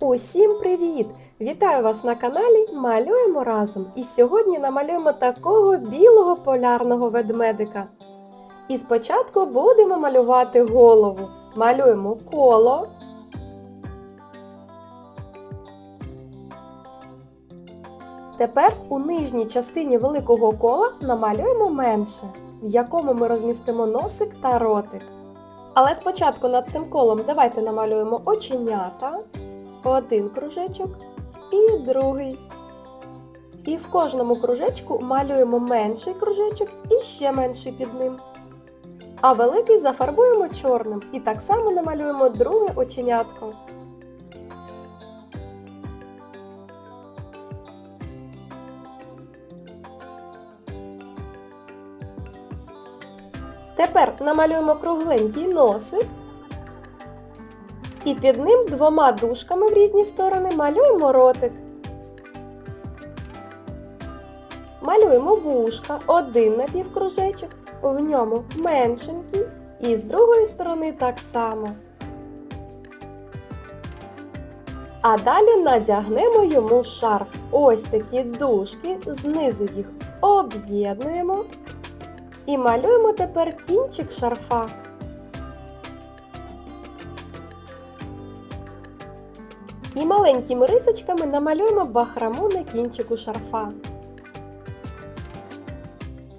Усім привіт! Вітаю вас на каналі Малюємо разом. І сьогодні намалюємо такого білого полярного ведмедика. І спочатку будемо малювати голову. Малюємо коло. Тепер у нижній частині великого кола намалюємо менше, в якому ми розмістимо носик та ротик. Але спочатку над цим колом давайте намалюємо оченята, один кружечок і другий. І в кожному кружечку малюємо менший кружечок і ще менший під ним. А великий зафарбуємо чорним і так само намалюємо друге оченятко. Тепер намалюємо кругленький носик. І під ним двома дужками в різні сторони малюємо ротик. Малюємо вушка, один напівкружечок, в ньому меншенький, і з другої сторони так само. А далі надягнемо йому шарф. Ось такі дужки, знизу їх об'єднуємо і малюємо тепер кінчик шарфа. І маленькими рисочками намалюємо бахраму на кінчику шарфа.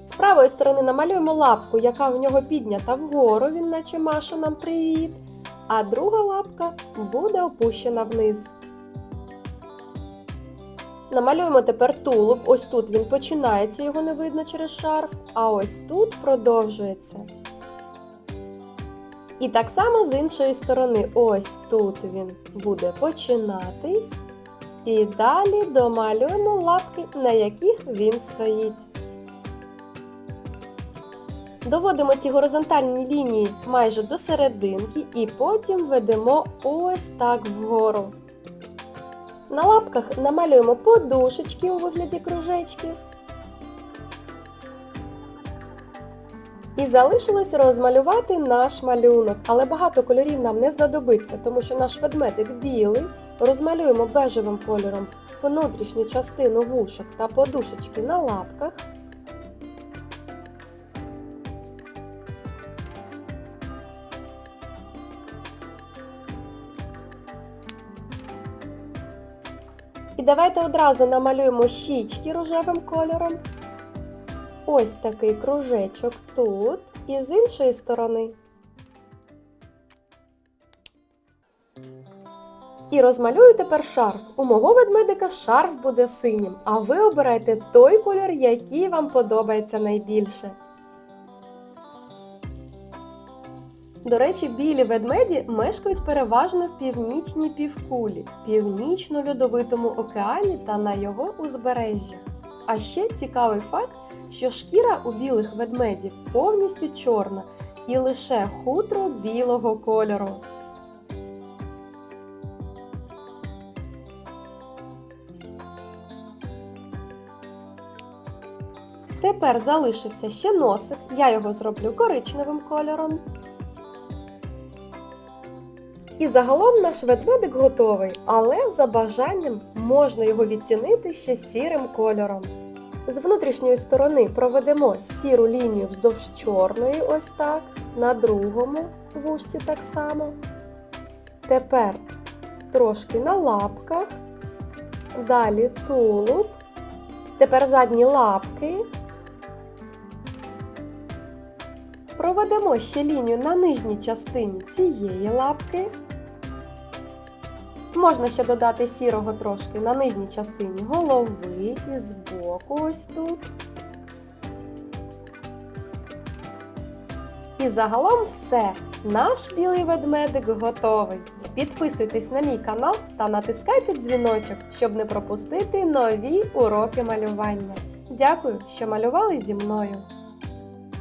З правої сторони намалюємо лапку, яка в нього піднята вгору, він наче Маша нам привіт. А друга лапка буде опущена вниз. Намалюємо тепер тулуб. Ось тут він починається, його не видно через шарф, а ось тут продовжується. І так само з іншої сторони, ось тут він буде починатись. І далі домалюємо лапки, на яких він стоїть. Доводимо ці горизонтальні лінії майже до серединки і потім ведемо ось так вгору. На лапках намалюємо подушечки у вигляді кружечків. І залишилось розмалювати наш малюнок, але багато кольорів нам не знадобиться, тому що наш ведмедик білий. Розмалюємо бежевим кольором внутрішню частину вушок та подушечки на лапках. І давайте одразу намалюємо щічки рожевим кольором. Ось такий кружечок тут і з іншої сторони. І розмалюю тепер шарф. У мого ведмедика шарф буде синім, а ви обирайте той колір, який вам подобається найбільше. До речі, білі ведмеді мешкають переважно в північній півкулі, північно-льодовитому океані та на його узбережжях. А ще цікавий факт, що шкіра у білих ведмедів повністю чорна і лише хутро білого кольору. Тепер залишився ще носик, я його зроблю коричневим кольором. І загалом наш ведмедик готовий, але за бажанням можна його відтінити ще сірим кольором. З внутрішньої сторони проведемо сіру лінію вздовж чорної, ось так, на другому вушці так само. Тепер трошки на лапках, далі тулуб, тепер задні лапки. Проведемо ще лінію на нижній частині цієї лапки. Можна ще додати сірого трошки на нижній частині голови і збоку ось тут. І загалом все. Наш білий ведмедик готовий. Підписуйтесь на мій канал та натискайте дзвіночок, щоб не пропустити нові уроки малювання. Дякую, що малювали зі мною!